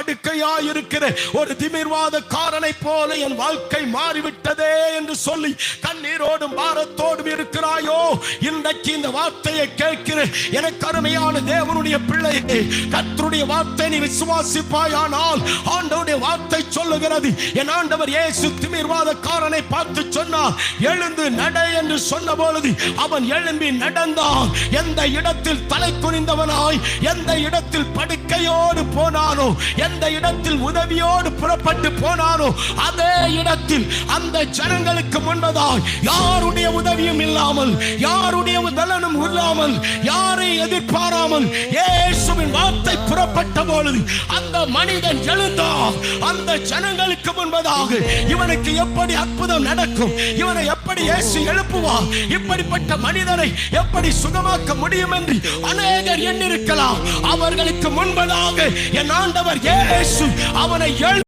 படுக்கையாயிருக்கிற ஒரு திமிர்வாதக்காரனை போல என் வாழ்க்கை மாறிவிட்டதே என்று சொல்லி கண்ணீரோடும் பாரத்தோடும் இருக்கிறாயோ? இன்றைக்கு இந்த வார்த்தையை கேட்கிற எனக்கு அருமையான தேவனுடைய பிள்ளையே கத்தருடைய வார்த்தை நீ விசுவாசிப்பாயானால் ஆண்டவருடைய வார்த்தை சொல்லுகிறது. என் ஆண்டவர் இயேசு திமிர்வாதக்காரனை பார்த்து சொன்னார் எழுந்து நட என்று சொன்ன பொழுது அவன் எழும்பி நடந்தான். எந்த இடத்தில் தலை குனிந்தவனாய் எந்த இடத்தில் படுக்கையோடு போனானோ எந்த இடத்தில் உதவியோடு புறப்பட்டு போனானோ அதே இடத்தில் அந்த ஜனங்களுக்கு முன்பதாய் யாருடைய உதவியும் இல்லாமல் யார் யாருடைய பலனும் இல்லாமல் யாரை எதிர்பாராமல் இயேசுவின் வார்த்தை புறப்பட்ட பொழுது அந்த மனிதன் எழுந்தான் அந்த ஜனங்களுக்கு முன்பதாக இவனுக்கு எப்படி அற்புதம் நடக்கும் இவனை எப்படி இயேசு எழுப்புவார் இப்படிப்பட்ட மனிதனை எப்படி சுகமாக்க முடியும் என்று அநேகர் எண்ணிருக்கலாம். அவர்களுக்கு முன்பதாக என் ஆண்டவர் இயேசு அவனை எழு